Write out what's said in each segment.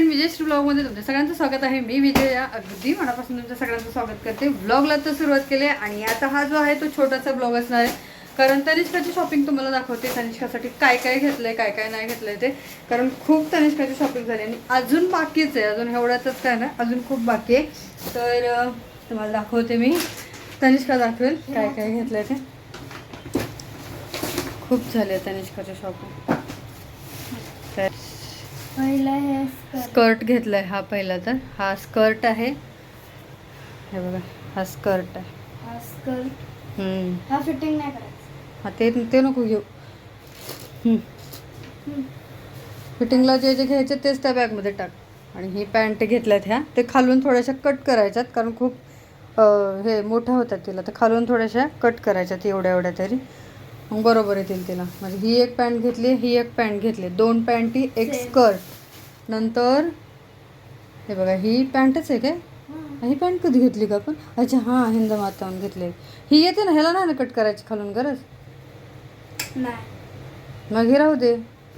Friend विजयश्री ब्लॉगमध्ये तुमच्या सगळ्यांचं स्वागत आहे. मी विजया अगदी मनापासून तुमच्या सगळ्यांचं स्वागत करते. ब्लॉगला तर सुरुवात केली आहे आणि आता हा जो आहे तो छोटासा ब्लॉग असणार आहे. कारण तनिष्काची शॉपिंग तुम्हाला दाखवते तनिष्कासाठी काय काय घेतलंय काय काय नाही घेतलंय ते. कारण खूप तनिष्काची शॉपिंग झाली आणि अजून बाकीच आहे. अजून एवढ्यातच काय ना अजून खूप बाकी आहे. तर तुम्हाला दाखवते मी. तनिष्का दाखवेल काय काय घेतलंय ते. खूप झाले तनिष्काच्या शॉपिंग पहिला हे. स्कर्ट घेतलाय हा पहिला तर. हा स्कर्ट आहे. हे बघा हा स्कर्ट आहे. हा. हम्म. हा फिटिंग नाही करायचं. हा ते ते नको घेऊ. फिटिंगला जे जे घ्यायचे तेच त्या बॅगमध्ये टाक. आणि ही पॅन्ट घेतल्यात ह्या. ते खालून थोड्याशा कट करायच्यात कारण खूप हे मोठ्या होत्या तिला. तर खालून थोड्याशा कट करायच्यात एवढ्या एवढ्या तरी. मग बरोबर येतील तिला. म्हणजे ही एक पॅन्ट घेतली ही एक पॅन्ट घेतली. दोन पॅन्टी एक. स्कर्ट. नंतर हे बघा ही पॅन्टच आहे काय? हा. पॅन्ट कधी घेतली का आपण? अच्छा हां हिंद मातावून घेतली. ही येते ना ह्याला नाही ना कट करायची खालून गरज? नाही. मग हे राहू दे.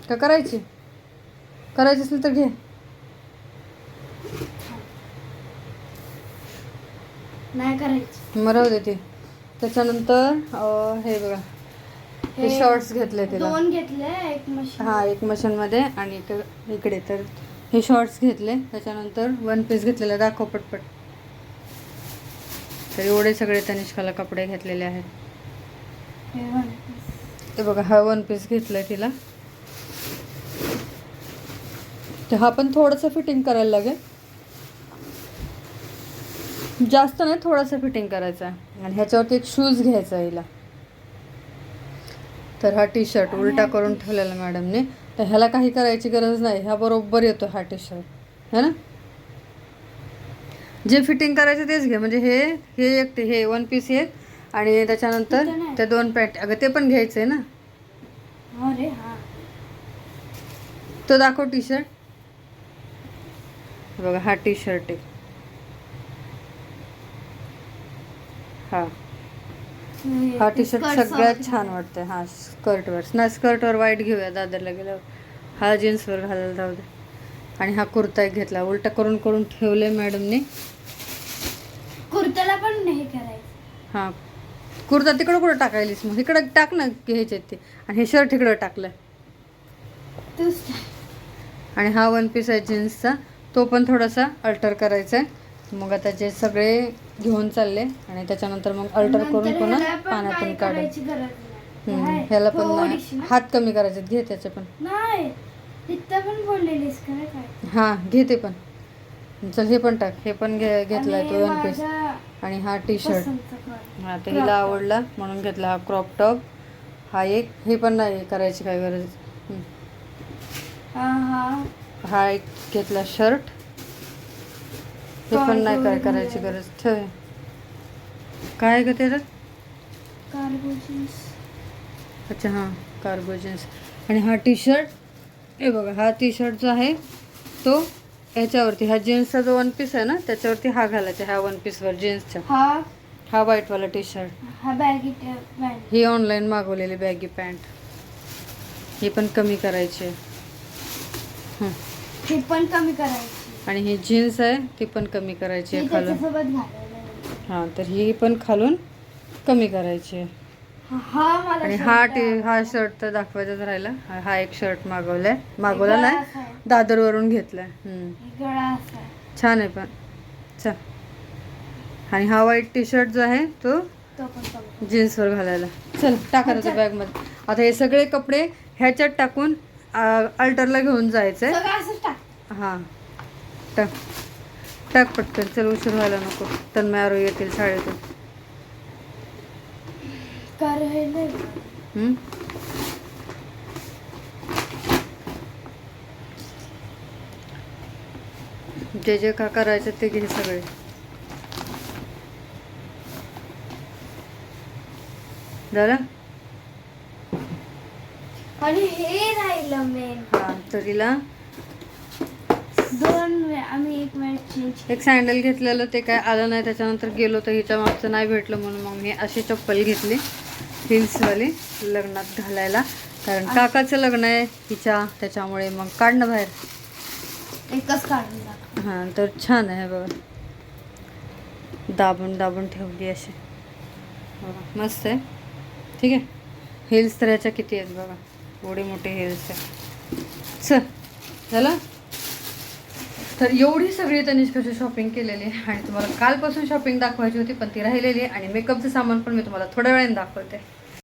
का करायची? करायची असेल तर घे. नाही करायची. मग राहू दे ती. त्याच्यानंतर हे बघा. हे शॉर्ट्स घेतले तिला. दोन घेतले एक मशीन हा एक मशीनमध्ये आणि इकडे तर हे शॉर्ट्स घेतले. त्याच्यानंतर वन पीस घेतलेला दाखव पटपट. तर एवढे सगळे तनिष्काला कपडे घेतलेले आहेत. हे one piece. ते बघा हा वन पीस घेतलाय तिला. ते हा पण थोडंसं फिटिंग करायला लागेल. जास्त नाही थोडंसं फिटिंग करायचं आहे. आणि ह्याच्यावरती एक शूज घ्यायचा आहे हिला. तर हा टी शर्ट उलटा करून ठेवलेला मॅडमने तर ह्याला काही करायची गरज नाही. ह्या बरोबर येतो हा टी शर्ट है ना? जे फिटिंग करायचं तेच घे. म्हणजे हे हे एक हे वन पीस एक आणि त्याच्यानंतर इथं नाही. ते दोन पॅन्ट अगं ते पण घ्यायचं आहे ना? तो दाखव टी शर्ट बघा हा टी शर्ट आहे. हा. हे टी शर्ट सगळ्यात छान वाटतंय. हा स्कर्टवर ना स्कर्टवर वाईट घेऊया दादरला गेल्यावर. हा जीन्सवर घालायला राहू दे. आणि हा कुर्ता एक घेतला. उलटा करून करून ठेवले मॅडमने. कुर्त्याला पण नाही करायचं. हा. कुर्ता तिकडं कुठं टाकायलीस मग? इकडं टाक ना घ्यायचे ते. आणि हे शर्ट इकडं टाकलं. आणि हा वन पीस आहे जीन्सचा तो पण थोडासा अल्टर करायचा आहे मग आता जे सगळे घेऊन चालले आणि त्याच्यानंतर मग अल्टर करून पुन्हा पाण्यातून हाय, ह्याला पण. ना. हात कमी करायचे घे त्याचे पण. हा घे ते पण. चल हे पण टाक. हे पण घे घेतलाय तो वन पीस आणि हा टी शर्ट. हा तर हिला. आवडला म्हणून घेतला हा क्रॉप टॉप हा एक हे पण नाही करायची काय गरज. हा हा. हा एक घेतला शर्ट हे पण नाही काय करायची. गरज ठेव. काय ग त्याच्यात कार्गो जीन्स. अच्छा हां कार्गो जीन्स. आणि हा टी शर्ट हे बघा हा टी शर्ट जो आहे तो ह्याच्यावरती हा जीन्सचा जो वन पीस आहे ना त्याच्यावरती हा घालायचा ह्या वन पीसवर जीन्सच्या हा. हा व्हाईटवाला टी शर्ट हा बॅगी पॅन्ट ही ऑनलाईन मागवलेली बॅगी पॅन्ट ही पण कमी करायची आहे. हं. पण कमी करायची. आणि ही जीन्स आहे ती पण कमी करायची आहे खालून. हां तर ही पण खालून कमी करायची आहे. आणि हा टी. हा शर्ट तर दाखवायचाच राहिला. हा एक शर्ट मागवलाय. मागवला नाही. दादरवरून घेतलाय. छान आहे पण. चल. आणि हा व्हाईट टी शर्ट जो आहे तो जीन्सवर घालायला. चल टाका त्याच्या बॅगमध्ये आता हे सगळे कपडे ह्याच्यात टाकून अल्टरला घेऊन जायचंय. हां. टाक. टाक पटकन चल उशीर व्हायला नको. तन्मयारो येतील शाळेतून. हे हम्म? जे जे का करायचं ते घे सगळे. झालं? आणि हे राहिलं मेन हां तर तिला दोन वे- आम्ही एक वेळ चेंज एक सँडल घेतलेलं ते काय आलं नाही त्याच्यानंतर गेलो तर हिच्या मागचं नाही भेटलं म्हणून मग मी अशी चप्पल घेतली हिल्सवाली लग्नात घालायला. कारण काकाचं लग्न आहे हिच्या त्याच्यामुळे मग काढणं बाहेर. एकच काढून हां तर छान आहे बघा. दाबून दाबून ठेवली अशी. बघा मस्त आहे. ठीक आहे. हिल्स तर याच्या किती आहेत बघा. एवढे मोठे हिल्स आहे चल झालं? तर एवढी सगळी तनिष्काची शॉपिंग केलेली आहे आणि तुम्हाला कालपासून शॉपिंग दाखवायची होती पण ती राहिलेली आहे. आणि मेकअपचं सामान पण मी तुम्हाला थोड्या वेळाने दाखवते.